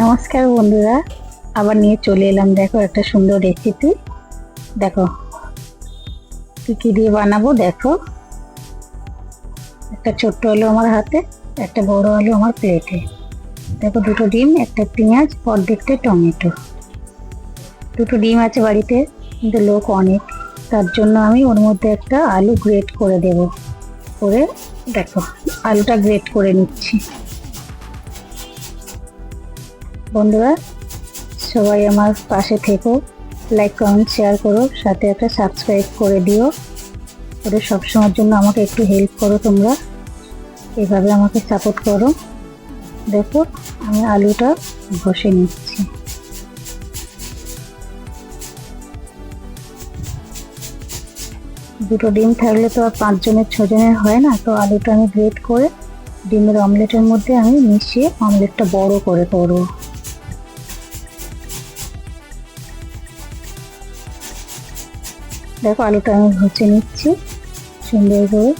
নমস্কার বন্ধুরা, আবার নিয়ে চলে এলাম দেখো একটা সুন্দর রেসিপি দেখো, কি কি দিয়ে বানাবো দেখো। একটা ছোট্ট আলু আমার হাতে, একটা বড় আলু আমার প্লেটে দেখো, দুটো ডিম, একটা পেঁয়াজ অর্ধেকটা টমেটো। দুটো ডিম আছে বাড়িতে, কিন্তু লোক অনেক। তার জন্য আমি ওর মধ্যে একটা আলু গ্রেট করে দেব। করে দেখো, আলুটা গ্রেট করে নিচ্ছি। বন্ধুরা, সবাই আমার পাশে থেকো। লাইক কমেন্ট শেয়ার করো, সাথে একটা সাবস্ক্রাইব করে দিও। করে সবসময়ের জন্য আমাকে একটু হেল্প করো তোমরা। এভাবে আমাকে সাপোর্ট করো। দেখো, আমি আলুটা ঘষে নিচ্ছি। দুটো ডিম থাকলে তো আর পাঁচজনের, ছজনের হয় না। তো আলুটা আমি গ্রেট করে ডিমের অমলেটের মধ্যে আমি মিশিয়ে অমলেটটা বড় করে করব। দেখো আলুটা আমি ভুচে নিচ্ছি সুন্দর করে।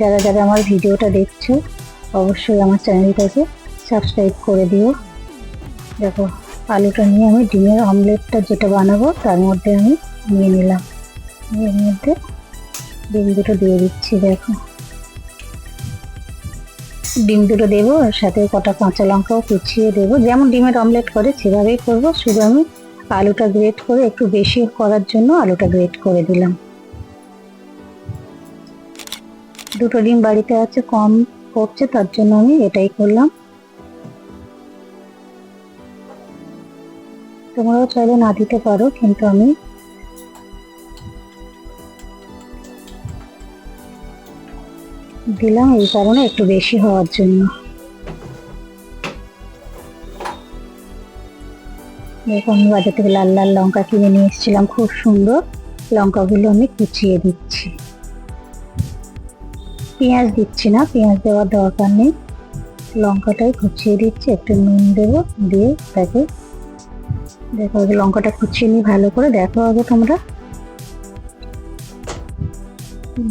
যারা যারা আমার ভিডিওটা দেখছ, অবশ্যই আমার চ্যানেলটাকে সাবস্ক্রাইব করে দিও। দেখো, আলুটা নিয়ে আমি ডিমের অমলেটটা যেটা বানাবো, তার মধ্যে আমি নিয়ে নিলাম। এর মধ্যে ডিম দুটো দিয়ে দিচ্ছি, দেখো। ডিম দুটো দেবো, আর সাথে কটা কাঁচা লঙ্কাও কুচিয়ে দেবো। যেমন ডিমের অমলেট করে, সেভাবেই করব। শুধু আমি আলুটা গ্রেট করে, একটু বেশি করার জন্য আলুটা গ্রেট করে দিলাম। দুটো ডিম বাড়িতে আছে, কম পড়ছে তার জন্য আমি এটাই করলাম। তোমরাও চাইলে না দিতে পারো, কিন্তু আমি দিলাম এই কারণে একটু বেশি হওয়ার জন্য। দেখো আমি বাজার থেকে লাল লাল লঙ্কা কিনে নিয়ে এসেছিলাম, খুব সুন্দর। লঙ্কাগুলো আমি কুচিয়ে দিচ্ছি। পেঁয়াজ দিচ্ছি না, পেঁয়াজ দেওয়ার দরকার নেই। লঙ্কাটাই কুচিয়ে দিচ্ছি, একটু নুন দেবো, দিয়ে তাকে দেখো আগে লঙ্কাটা কুচিয়ে নিই ভালো করে দেখো আগে তোমরা।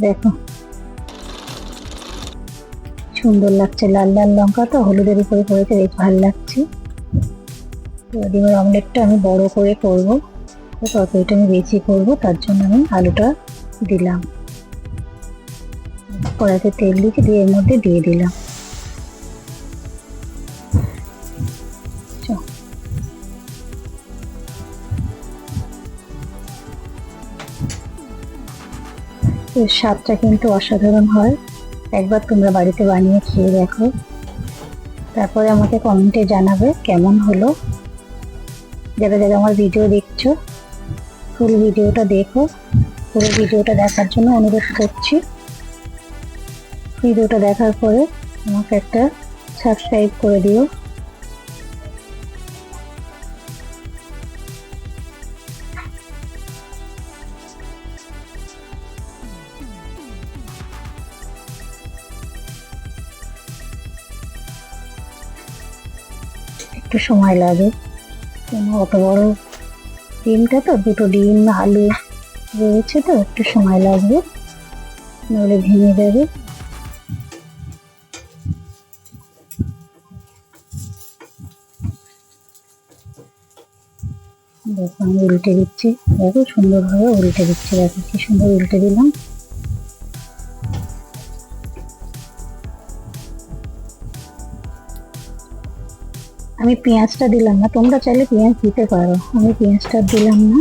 দেখো সুন্দর লাগছে, লাল লাল লঙ্কা তো হলুদের উপরে পড়েছে বেশ ভালো লাগছে। ডিমের অমলেটটা আমি বড় করে করব তরকারিটা আমি বেশি করব, তার জন্য আমি আলুটা দিলাম। কড়াইতে তেল দিয়েছি, দিয়ে এর মধ্যে দিয়ে দিলাম। এর স্বাদটা কিন্তু অসাধারণ হয়। একবার তোমরা বাড়িতে বানিয়ে খেয়ে দেখো। তারপরে আমাকে কমেন্টে জানাবে কেমন হলো। যারা যারা আমার ভিডিও দেখছ ফুল ভিডিওটা দেখো। পুরো ভিডিওটা দেখার জন্য অনুরোধ করছি। ভিডিওটা দেখার পরে আমাকে একটা সাবস্ক্রাইব করে দিও। একটু সময় লাগে। কেন, অত বড় ডিমটা তো, দুটো ডিম আলু রয়েছে তো, একটু সময় লাগবে। নইলে ভেঙে যাবে। দেখো, আমি উল্টে দিচ্ছি। দেখো, সুন্দরভাবে উল্টে দিচ্ছি। দেখো, কি সুন্দর উল্টে দিলাম। আমি পেঁয়াজটা দিলাম না, তোমরা চাইলে পেঁয়াজ দিতে পারো। আমি পেঁয়াজটা দিলাম না।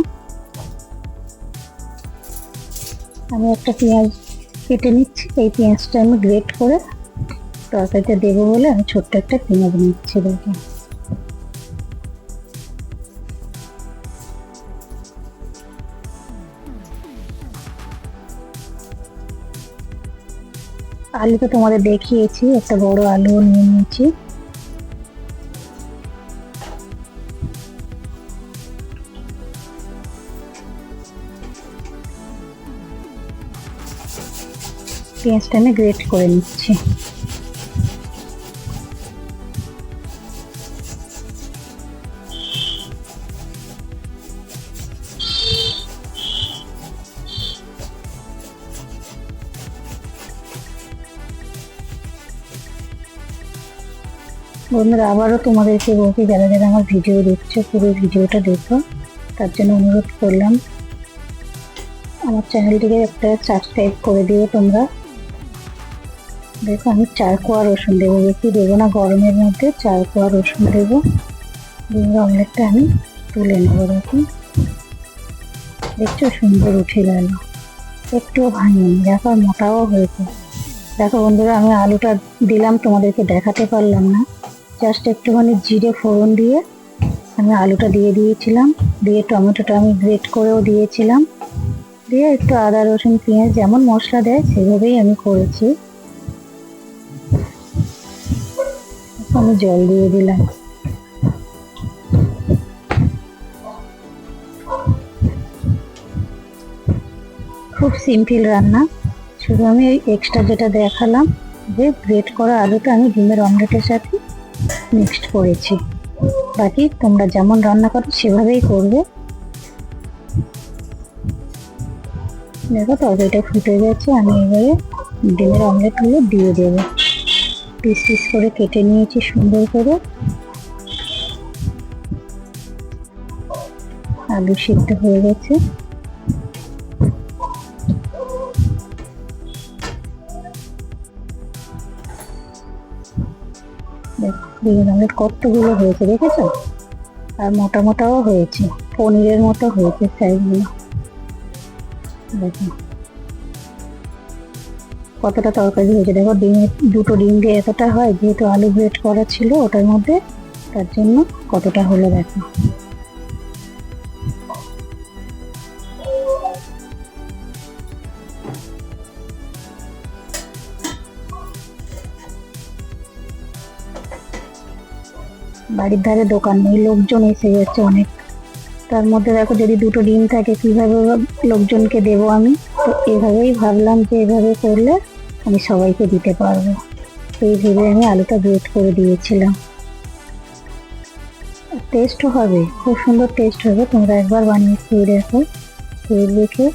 আমি একটা পেঁয়াজ কেটে নিচ্ছি, এই পেঁয়াজটা আমি গ্রেট করে তরকারিতে দেবো বলে আমি ছোট্ট একটা পেঁয়াজ নিচ্ছি দেখো। আলু তো তোমাদের দেখিয়েছি, একটা বড় আলু নিয়ে নিয়েছি। পেঁয়াজটা আমি গ্রেট করে নিচ্ছি। বন্ধুরা, আবারও তোমাদেরকে বলছি, যারা যারা আমার ভিডিও দেখছ, পুরো ভিডিওটা দেখো, তার জন্য অনুরোধ করলাম, আমার চ্যানেলটিকে একটা সাবস্ক্রাইব করে দিও তোমরা। দেখো আমি চার কোয়া রসুন দেবো বেশি দেবো না, গরমের মধ্যে চার কোয়া রসুন দেবো। ডিমের অমলেটটা আমি তুলে নেব, দেখো। দেখছ? সুন্দর উঠে গেল। একটুও ভাঙিনি, দেখো মোটাও হয়েছে। দেখো বন্ধুরা, আমি আলুটা দিলাম, তোমাদেরকে দেখাতে পারলাম না। জাস্ট একটুখানি জিরে ফোড়ন দিয়ে আমি আলুটা দিয়ে দিয়েছিলাম। দিয়ে টমেটোটা আমি গ্রেট করেও দিয়েছিলাম। দিয়ে একটু আদা রসুন, পেঁয়াজ, যেমন মশলা দেয়, সেভাবেই আমি করেছি। আমি জল দিয়ে দিলাম। খুব সিম্পল রান্না। শুধু আমি ওই এক্সট্রা যেটা দেখালাম, যে গ্রেট করা আলুটা আমি ডিমের অমলেটের সাথে মিক্সড করেছি। বাকি তোমরা যেমন রান্না করো, সেভাবেই করবে। দেখো তরকারিটা ফুটে গেছে, আমি এবারে ডিমের অমলেটগুলো দিয়ে দেবো। পিস পিস করে কেটে নিয়েছি সুন্দর করে। আলু সিদ্ধ হয়ে গেছে। দেখো ডিমের অমলেট কতগুলো হয়েছে দেখেছ? আর মোটা মোটাও হয়েছে, পনিরের মতো হয়েছে সাইজগুলো দেখো। কতটা তরকারি হয়েছে? দেখো ডিমের দুটো ডিম দিয়ে এতটা হয়, যেহেতু আলু গ্রেট করা ছিল ওটার মধ্যে, তার জন্য কতটা হলো দেখো। বাড়ির ধারে দোকান নেই, লোকজন এসে যাচ্ছে অনেক। তার মধ্যে দেখো যদি দুটো ডিম থাকে, কীভাবে লোকজনকে দেবো আমি? তো এভাবেই ভাবলাম যে এভাবে করলে আমি সবাইকে দিতে পারব। এই ভেবে আমি আলুটা গ্রেট করে দিয়েছিলাম। টেস্টও হবে, খুব সুন্দর টেস্ট হবে। তোমরা একবার বানিয়ে খেয়ে দেখো। খেয়ে দেখে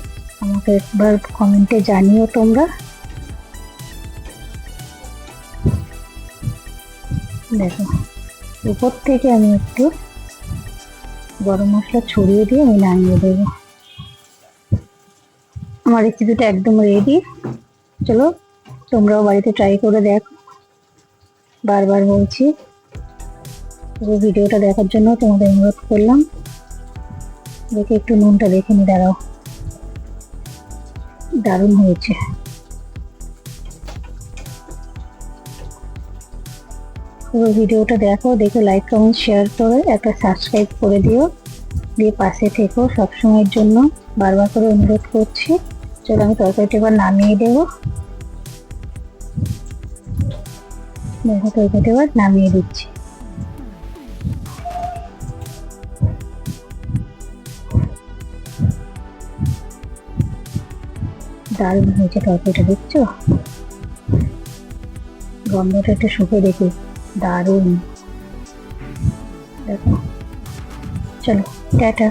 আমাকে একবার কমেন্টে জানিও তোমরা। দেখো, উপর থেকে আমি একটু গরম মশলা ছড়িয়ে দিয়ে আমি নামিয়ে দেবো। আমার রেসিপিটা একদম রেডি চলো তোমরাও বাড়িতে ট্রাই করে দেখো। বারবার বলছি, পুরো ভিডিওটা দেখার জন্য তোমাদের অনুরোধ করলাম। দেখে একটু নুনটা দেখে নি, দাঁড়াও। দারুণ হয়েছে। পুরো ভিডিওটা দেখো, দেখে লাইক কমেন্ট শেয়ার করে একটা সাবস্ক্রাইব করে দিও। দিয়ে পাশে থেকো, সবসময়ের জন্য বারবার করে অনুরোধ করছি। চলো আমি তরকারিটা এবার নামিয়ে দেবো। দেখো তরকারিটা এবার নামিয়ে দিচ্ছি। দারুণ হয়েছে তরকারিটা দেখছ? গন্ধটা একটু শুকে দেখি। দারুণ। দেখো। চলো, টাটা।